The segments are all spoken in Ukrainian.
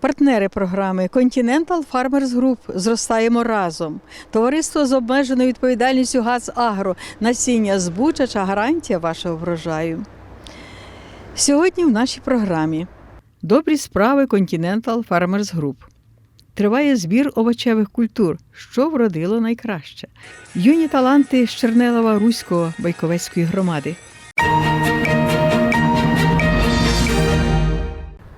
Партнери програми Continental Farmers Group зростаємо разом. Товариство з обмеженою відповідальністю ГАЗ Агро. Насіння збучача гарантія вашого врожаю. Сьогодні в нашій програмі Добрі справи Continental Farmers Group. Триває збір овочевих культур, що вродило найкраще. Юні таланти з Чернелова Руського Байковецької громади.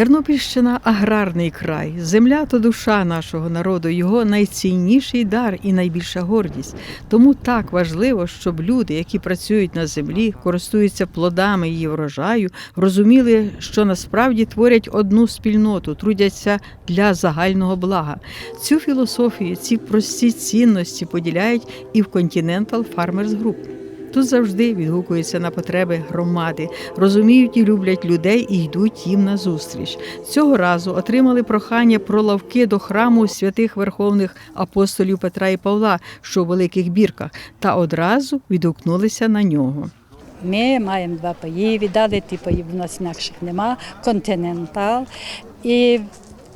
Тернопільщина аграрний край. Земля то душа нашого народу, його найцінніший дар і найбільша гордість. Тому так важливо, щоб люди, які працюють на землі, користуються плодами її врожаю, розуміли, що насправді творять одну спільноту, трудяться для загального блага. Цю філософію, ці прості цінності поділяють і в Continental Farmers Group. Тут завжди відгукуються на потреби громади, розуміють і люблять людей і йдуть їм на зустріч. Цього разу отримали прохання про лавки до храму святих верховних апостолів Петра і Павла, що у великих бірках, та одразу відгукнулися на нього. Ми маємо два паї, віддали ті паї, в нас інакших нема, континентал. І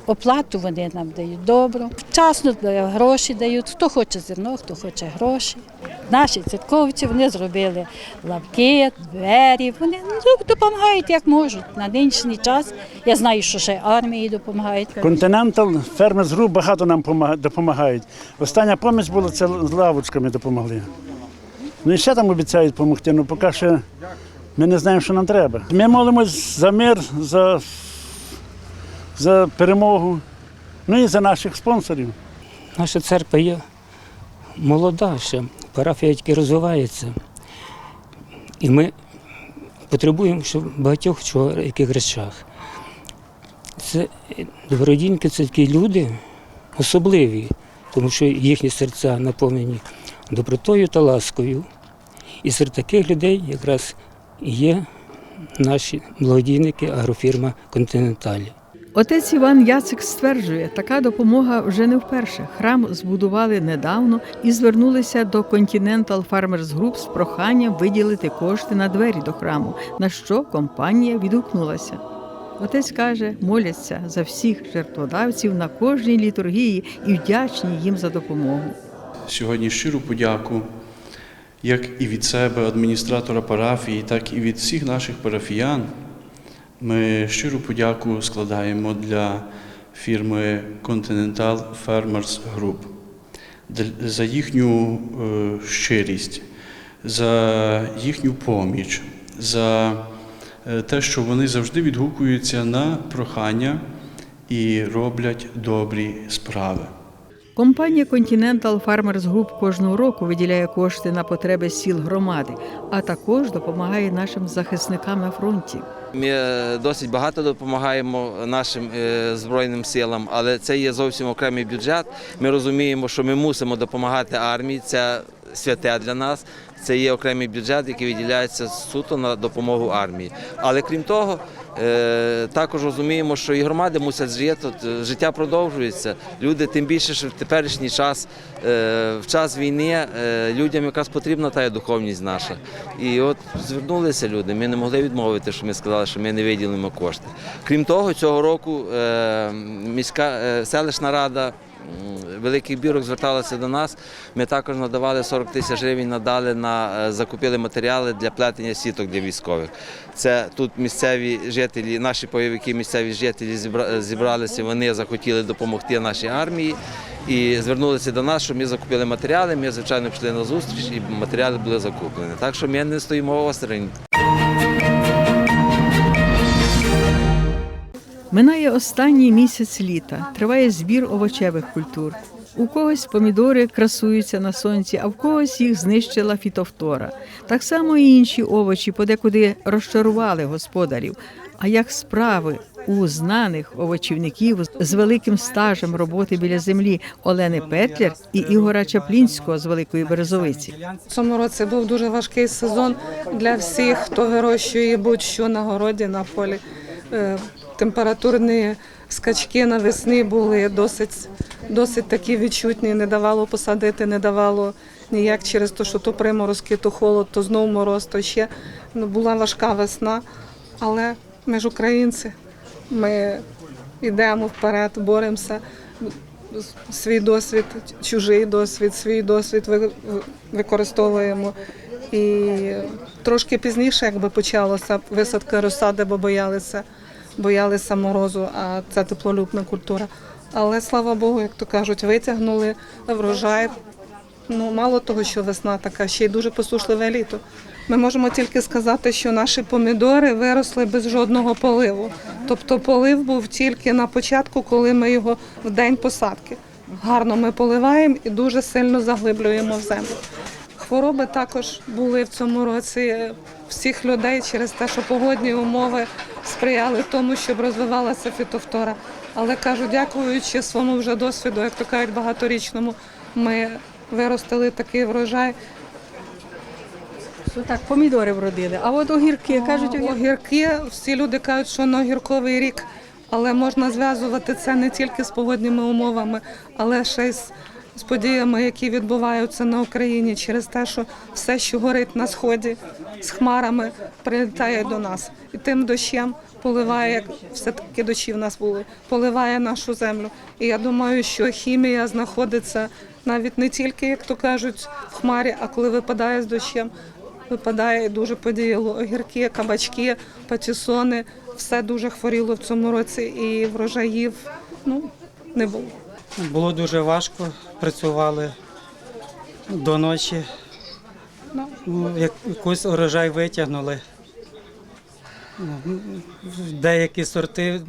оплату вони нам дають добру. Вчасно гроші дають, хто хоче зерно, хто хоче гроші. Наші церковці вони зробили лавки, двері, вони ну, допомагають як можуть. На нинішній час я знаю, що ще армії допомагають. Continental Farmers Group багато нам допомагають. Остання поміч була це з лавочками допомогли. Ну і ще там обіцяють допомогти, але поки що ми не знаємо, що нам треба. Ми молимось за мир, за, за перемогу, ну і за наших спонсорів. Наша церква є молода ще, парафія тільки розвивається. І ми потребуємо в багатьох чого, яких речах. Це добродіньки, це такі люди особливі, тому що їхні серця наповнені добротою та ласкою. І серед таких людей якраз є наші благодійники агрофірма Континенталі. Отець Іван Яцик стверджує, така допомога вже не вперше. Храм збудували недавно і звернулися до Continental Farmers Group з проханням виділити кошти на двері до храму, на що компанія відгукнулася. Отець каже, моляться за всіх жертводавців на кожній літургії і вдячні їм за допомогу. сьогодні щиру подяку, як і від себе, адміністратора парафії, так і від всіх наших парафіян. Ми щиру подяку складаємо для фірми Continental Farmers Group за їхню е, щирість, за їхню поміч, за е, те, що вони завжди відгукуються на прохання і роблять добрі справи. Компанія Continental Farmers Group кожного року виділяє кошти на потреби сіл громади, а також допомагає нашим захисникам на фронті. Ми е, досить багато допомагаємо нашим е, збройним силам, але це є зовсім окремий бюджет. Ми розуміємо, що ми мусимо допомагати армії. Це святе для нас. Це є окремий бюджет, який виділяється суто на допомогу армії. Але крім того, е, також розуміємо, що і громади мусять жити. Е, Життя продовжується. Люди, тим більше, що в теперішній час, е, в час війни, людям якраз потрібна та духовність наша. І от звернулися люди. Ми не могли відмовити, що ми сказали, що ми не виділимо кошти. Крім того, цього року міська селищна рада. Великих бірок зверталася до нас. Ми також надавали 40 тисяч гривень, надали на е, закупили матеріали для плетення сіток для військових. Це тут місцеві жителі, наші бойовики, місцеві жителі зібра- зібралися. Вони захотіли допомогти нашій армії і звернулися до нас, що ми закупили матеріали. Ми звичайно пішли на зустріч, і матеріали були закуплені. Так що ми не стоїмо осторонь. Минає останній місяць літа, триває збір овочевих культур. У когось помідори красуються на сонці, а в когось їх знищила фітовтора. Так само і інші овочі подекуди розчарували господарів. А як справи у знаних овочівників з великим стажем роботи біля землі Олени Петляр і Ігора Чаплінського з Великої Березовиці. В цьому році був дуже важкий сезон для всіх, хто вирощує будь-що на городі, на полі. Е, Температурні скачки навесні були досить, досить такі відчутні. Не давало посадити, не давало ніяк через те, що то приморозки, то холод, то знов мороз, то ще ну, була важка весна. Але ми ж українці, ми йдемо вперед, боремося свій досвід, чужий досвід, свій досвід ви- ви- використовуємо. І трошки пізніше, якби почалося висадка розсади, бо боялися, боялися морозу, а це теплолюбна культура. Але слава Богу, як то кажуть, витягнули врожай. Ну, мало того, що весна така, ще й дуже посушливе літо. Ми можемо тільки сказати, що наші помідори виросли без жодного поливу. Тобто полив був тільки на початку, коли ми його в день посадки. Гарно ми поливаємо і дуже сильно заглиблюємо в землю. Хвороби також були в цьому році всіх людей через те, що погодні умови сприяли тому, щоб розвивалася фітофтора. Але кажу, дякуючи своєму вже досвіду, як то кажуть, багаторічному, ми виростили такий врожай. Так, помідори вродили. А от огірки кажуть, огірки. Огірки, всі люди кажуть, що на огірковий рік, але можна зв'язувати це не тільки з погодніми умовами, але ще й з, з подіями, які відбуваються на Україні через те, що все, що горить на сході з хмарами, прилітає до нас. І тим дощем поливає, як все-таки дощі в нас були, поливає нашу землю. І я думаю, що хімія знаходиться навіть не тільки, як то кажуть, в хмарі, а коли випадає з дощем, випадає дуже подіяло. Огірки, кабачки, патісони. Все дуже хворіло в цьому році і врожаїв ну, не було. Було дуже важко, працювали до ночі. Ну, як- якийсь урожай витягнули. Ну, Деякі сорти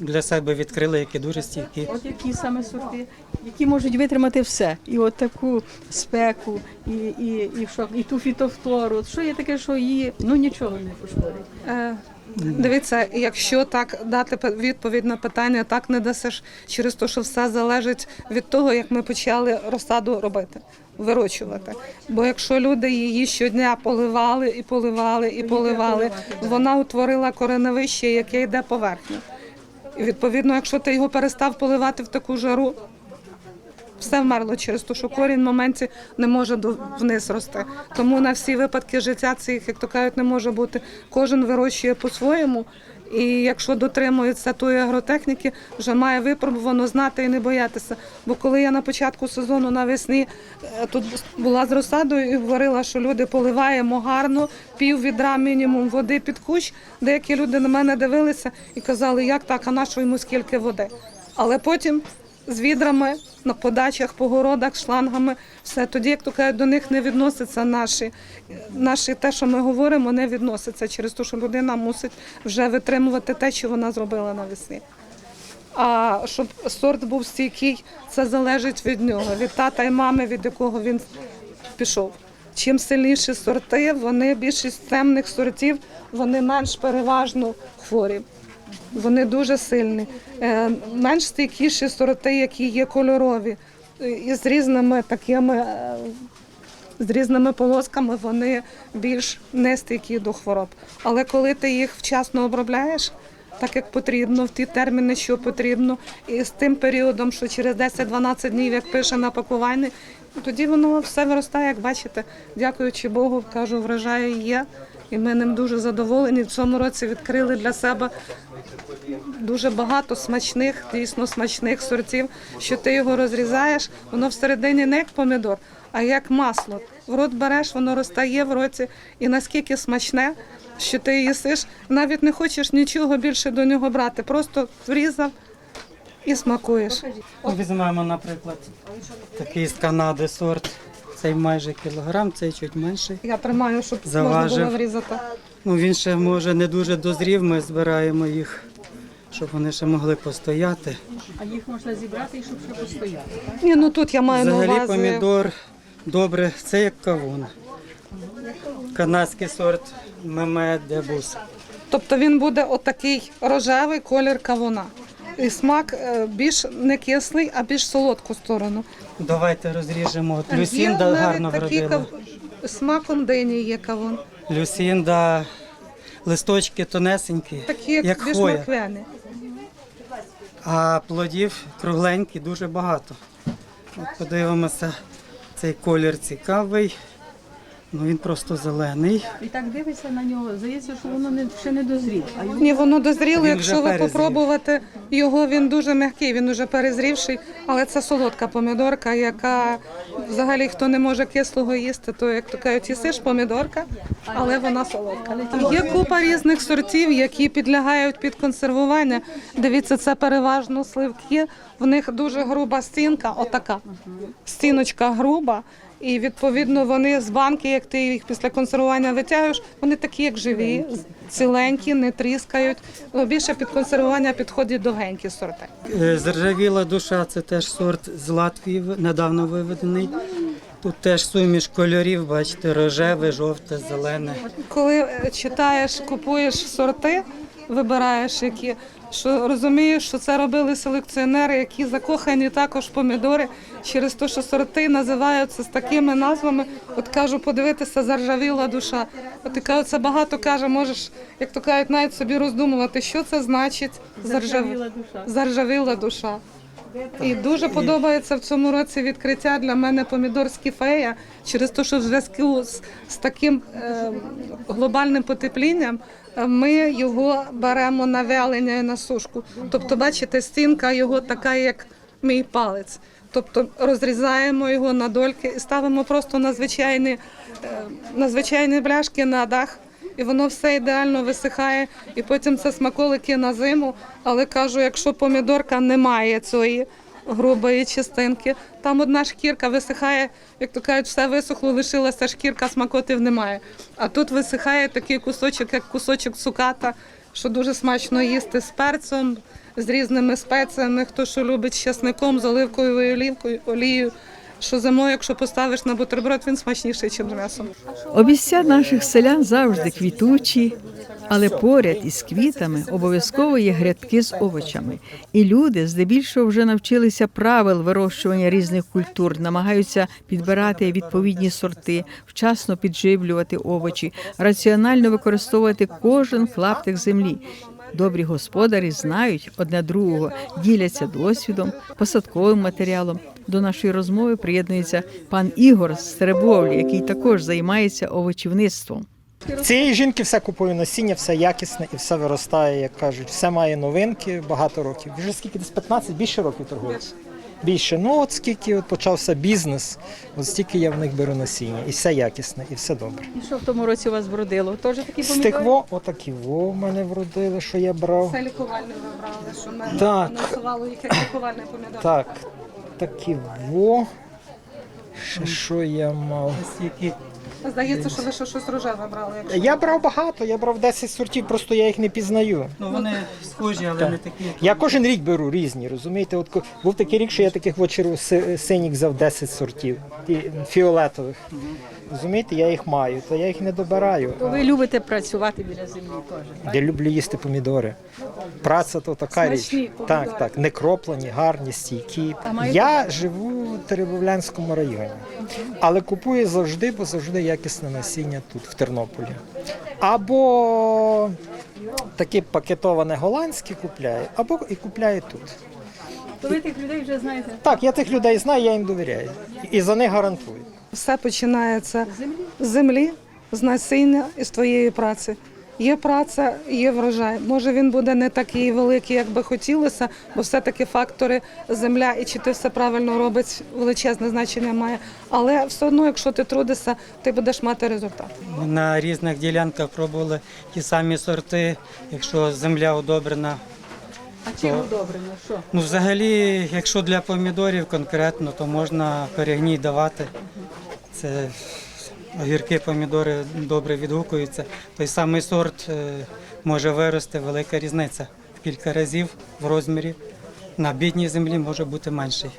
для себе відкрили, які дуже стійкі. От які саме сорти, які можуть витримати все. І от таку спеку, і, і, і, що, і ту фітофтору. Що є таке, що її ну нічого не пошкодить. Дивіться, якщо так дати відповідь на питання, так не дасиш через те, що все залежить від того, як ми почали розсаду робити, вирощувати. Бо якщо люди її щодня поливали і поливали і поливали, вона утворила кореневище, яке йде поверхню. І відповідно, якщо ти його перестав поливати в таку жару, все вмерло через те, що корінь в моменті не може до- вниз рости. Тому на всі випадки життя цих, як то кажуть, не може бути. Кожен вирощує по-своєму. І якщо дотримується тої агротехніки, вже має випробувано знати і не боятися. Бо коли я на початку сезону навесні е, тут була з розсадою і говорила, що люди поливаємо гарно, пів відра мінімум води під кущ, деякі люди на мене дивилися і казали, як так, а на що йому скільки води. Але потім з відрами на подачах, по городах, шлангами. Все тоді, як то кажуть, до них не відноситься наші, наші те, що ми говоримо, не відноситься через те, що людина мусить вже витримувати те, що вона зробила навесні. А щоб сорт був стійкий, це залежить від нього, від тата і мами, від якого він пішов. Чим сильніші сорти, вони більшість темних сортів, вони менш переважно хворі. Вони дуже сильні. Е, Менш стійкіші сорти, які є кольорові, е, і з різними такими. е, З різними полосками вони більш нестійкі до хвороб. Але коли ти їх вчасно обробляєш, так як потрібно, в ті терміни, що потрібно, і з тим періодом, що через 10-12 днів, як пише на пакуванні, тоді воно все виростає, як бачите. Дякуючи Богу, кажу, врожаї є. І ми ним дуже задоволені. В цьому році відкрили для себе дуже багато смачних, дійсно смачних сортів, що ти його розрізаєш, воно всередині не як помідор, а як масло. В рот береш, воно розтає в роті, і наскільки смачне, що ти їсиш, навіть не хочеш нічого більше до нього брати, просто врізав і смакуєш. Ну, Візьмемо, наприклад, такий з Канади сорт. Цей майже кілограм, цей чуть менший. Я тримаю, щоб можна було врізати. Ну, він ще може не дуже дозрів, ми збираємо їх, щоб вони ще могли постояти. А їх можна зібрати і щоб ще постояти. Ні, ну тут я маю на Взагалі увазі. помідор добре, це як кавун. Канадський сорт мемет дебус. Тобто він буде отакий рожевий колір кавуна. І смак е, більш не кислий, а більш солодку сторону. Давайте розріжемо. От Люсінда гарно вродила. смаком дині є кавун. Люсінда, листочки тонесенькі, Такі як, як більш хвоя. маквени. А плодів кругленькі дуже багато. От подивимося, цей колір цікавий. Ну він просто зелений. І так дивишся на нього, здається, що воно не, ще не дозріло. А його Ні, воно дозріло, Він якщо вже ви перезрів. попробувати його, він дуже м'який, він уже перезрівший, але це солодка помідорка, яка взагалі хто не може кислого їсти, то як то кажуть, їсиш помідорка, але вона солодка. Є купа різних сортів, які підлягають під консервування. Дивіться, це переважно сливки. В них дуже груба стінка, отака. Стіночка груба. І відповідно вони з банки, як ти їх після консервування витягуєш, вони такі, як живі, ціленькі, не тріскають. Ну, Більше під консервування підходять довгенькі сорти. Е, Заржавіла душа це теж сорт з Латвії, недавно виведений. Тут теж суміш кольорів, бачите, рожеве, жовте, зелене. Коли е, читаєш, купуєш сорти, вибираєш які, що розумієш, що це робили селекціонери, які закохані також помідори через те, що сорти називаються з такими назвами. От кажу, подивитися, заржавіла душа. От і кажу, це багато каже, можеш, як то кажуть, навіть собі роздумувати, що це значить заржавіла душа. Заржавіла душа. І дуже подобається в цьому році відкриття для мене помідорські фея через те, що в зв'язку з, з таким е, глобальним потеплінням ми його беремо на вялення і на сушку. Тобто, бачите, стінка його така, як мій палець. Тобто розрізаємо його на дольки і ставимо просто на звичайні, е, на звичайні бляшки на дах. І воно все ідеально висихає, і потім це смаколики на зиму. Але кажу, якщо помідорка не має цієї грубої частинки, там одна шкірка висихає, як то кажуть, все висохло, лишилася шкірка, смакотів немає. А тут висихає такий кусочок, як кусочок цуката, що дуже смачно їсти з перцем, з різними спеціями, хто що любить з часником, з оливковою олівкою, олією. Що зимою, якщо поставиш на бутерброд, він смачніший, ніж м'ясом. Обіця наших селян завжди квітучі, але поряд із квітами обов'язково є грядки з овочами. І люди здебільшого вже навчилися правил вирощування різних культур, намагаються підбирати відповідні сорти, вчасно підживлювати овочі, раціонально використовувати кожен клаптик землі. Добрі господарі знають одне другого, діляться досвідом, посадковим матеріалом. До нашої розмови приєднується пан Ігор з який також займається овочівництвом. Цієї жінки все купує насіння, все якісне і все виростає, як кажуть. Все має новинки багато років. Вже скільки десь 15, більше років торгується. Більше. Ну от скільки от почався бізнес, от стільки я в них беру насіння. І все якісне, і все добре. І що в тому році у вас вродило? Теж такі Стекво, отакі во в мене вродили, що я брав. Це лікувальне вибрали, що ми Так. насувало їх як лікувальне помідор. Так, такі во. Ще що я мав? Ось які Здається, що ви ще щось рожеве брали. Якщо... Я брав багато, я брав 10 сортів, просто я їх не пізнаю. ну вони схожі, але не такі. Я кожен рік беру різні, розумієте? От був такий рік, що я таких вочеру синіх взяв 10 сортів фіолетових. Розумієте, я їх маю, то я їх не добираю. Ви любите працювати біля землі теж. Я люблю їсти помідори. Праця то така Смачні річ. помідори. Так, так, не кроплені, гарні, стійкі. Я живу в Теребовлянському районі, але купую завжди, бо завжди якісне насіння тут, в Тернополі. Або таке пакетоване голландське купляє, або і купляє тут. То ви тих людей вже знаєте. Так, я тих людей знаю, я їм довіряю. І за них гарантую. Все починається з землі, з насіння і з твоєї праці. Є праця, є врожай. Може він буде не такий великий, як би хотілося, бо все-таки фактори земля і чи ти все правильно робиш, величезне значення має. Але все одно, якщо ти трудишся, ти будеш мати результат. На різних ділянках пробували ті самі сорти, якщо земля удобрена. А чим удобрено? Що? Ну, взагалі, якщо для помідорів конкретно, то можна перегній давати. Це огірки, помідори добре відгукуються. Той самий сорт е, може вирости, велика різниця в кілька разів в розмірі. На бідній землі може бути менший.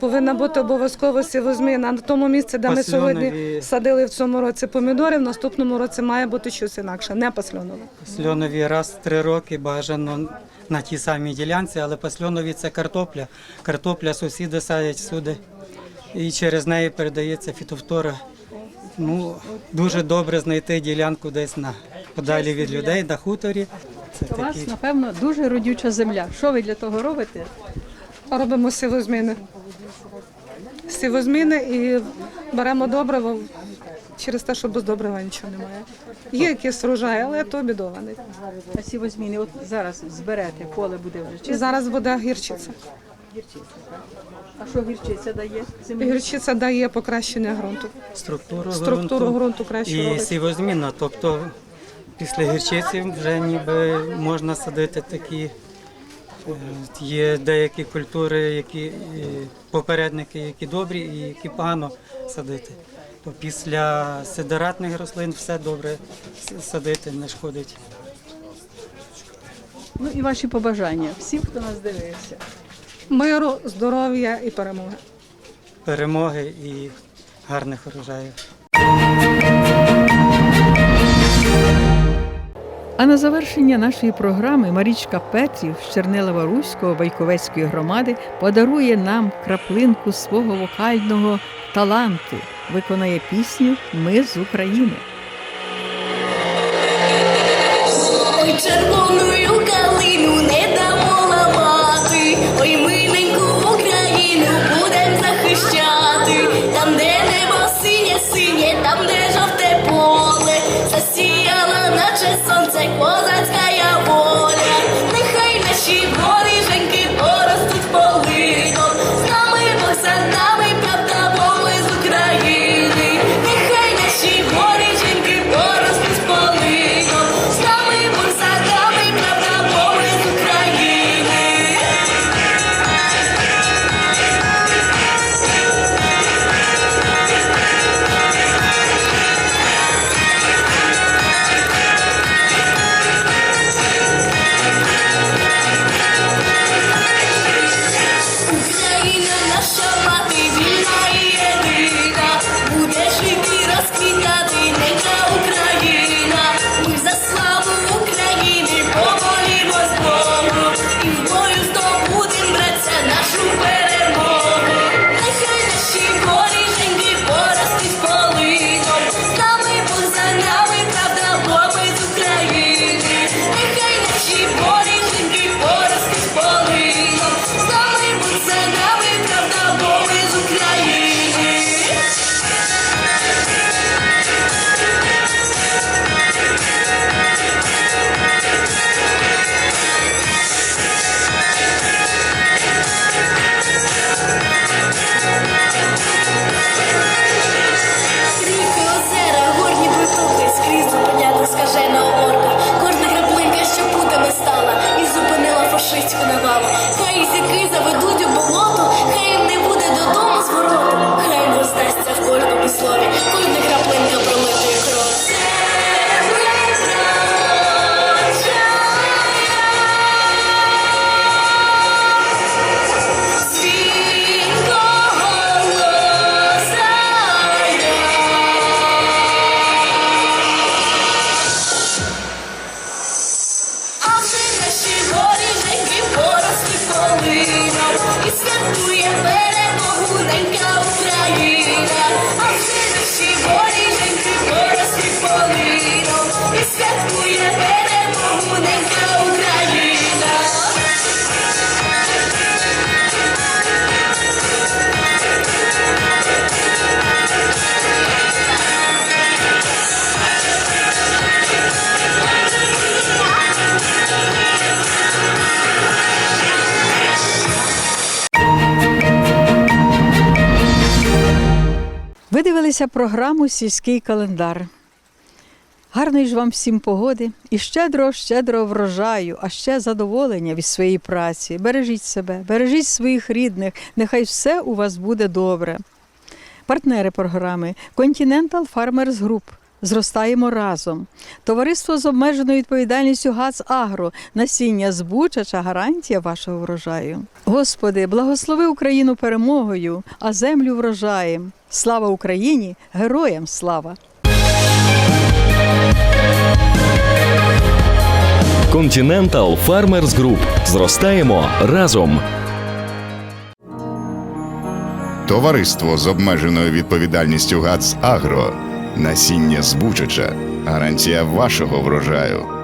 повинна бути обов'язково сівозміна. На тому місці, де ми сьогодні садили в цьому році помідори, в наступному році має бути щось інакше, не пасльонове. Пасльонові раз в три роки бажано на тій самій ділянці, але пасльонові це картопля. Картопля сусіди садять сюди, і через неї передається фітофтора. Ну, дуже добре знайти ділянку десь на подалі від людей, на хуторі. Це У вас, такі напевно, дуже родюча земля. Що ви для того робите? Робимо сівозміни. Сівозміни і беремо добриво через те, що без добрива нічого немає. Є якийсь врожай, але то бідований. А сівозміни, от зараз зберете, поле буде вже І чисте. зараз буде гірчиця. А що гірчиця дає землі? Гірчиця дає покращення ґрунту. структура, Структуру ґрунту ґрунту краще і робить. сівозмінна. Тобто після гірчиці вже ніби можна садити такі. е, Є деякі культури, які е, попередники, які добрі і які погано садити. То після сидератних рослин все добре с- садити не шкодить. Ну і ваші побажання всім, хто нас дивився. Миру, здоров'я і перемоги. Перемоги і гарних урожаїв. А на завершення нашої програми Марічка Петрів з Чернилова Руського Байковецької громади подарує нам краплинку свого вокального таланту. Виконає пісню Ми з України. Ви дивилися програму Сільський календар. Гарної ж вам всім погоди і щедро, щедро врожаю, а ще задоволення від своєї праці. Бережіть себе, бережіть своїх рідних, нехай все у вас буде добре. Партнери програми Continental Farmers Group, Зростаємо разом. Товариство з обмеженою відповідальністю ГАЦ Агро, насіння збучача гарантія вашого врожаю. Господи, благослови Україну перемогою, а землю врожаєм. Слава Україні! Героям слава! Continental Farmers Group. Зростаємо разом. Товариство з обмеженою відповідальністю ГАЦ Агро. Насіння збучича, Гарантія вашого врожаю.